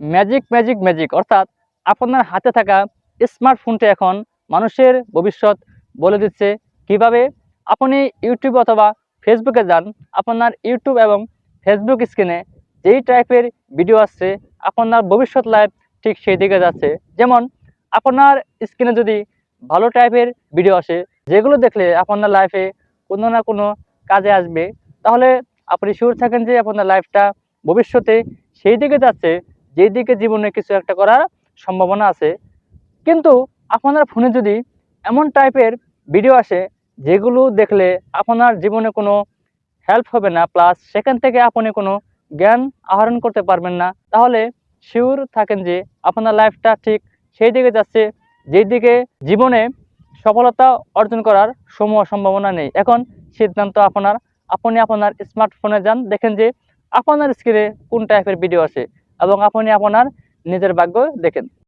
Magic magic magic অর্থাৎ আপনার হাতে থাকা স্মার্টফোনটি এখন মানুষের ভবিষ্যৎ বলে দিচ্ছে। কীভাবে? আপনি ইউটিউব অথবা ফেসবুকে যান। আপনার ইউটিউব এবং ফেসবুক স্ক্রিনে যেই টাইপের ভিডিও আসছে, আপনার ভবিষ্যৎ লাইফ ঠিক সেই দিকে যাচ্ছে। যেমন, আপনার স্ক্রিনে যদি ভালো টাইপের ভিডিও আসে, যেগুলো দেখলে আপনার লাইফে কোনো না কোনো কাজে আসবে, তাহলে আপনি শিওর থাকেন যে আপনার লাইফটা ভবিষ্যতে সেই দিকে যাচ্ছে। যেই দিকে জীবনে কিছু একটা করার সম্ভাবনা আছে। কিন্তু আপনার ফোনে যদি এমন টাইপের ভিডিও আসে, যেগুলো দেখলে আপনার জীবনে কোনো হেল্প হবে না প্লাস সেখান থেকে আপনি কোনো জ্ঞান আহরণ করতে পারবেন না, তাহলে শিওর থাকেন যে আপনার লাইফটা ঠিক সেই দিকে যাচ্ছে যেই দিকে জীবনে সফলতা অর্জন করার সমূহ সম্ভাবনা নেই। এখন সিদ্ধান্ত আপনার, আপনি আপনার স্মার্টফোনে যান, দেখেন যে আপনার স্ক্রিনে কোন টাইপের ভিডিও আছে এবং আপনি আপনার নিজের ভাগ্য দেখেন।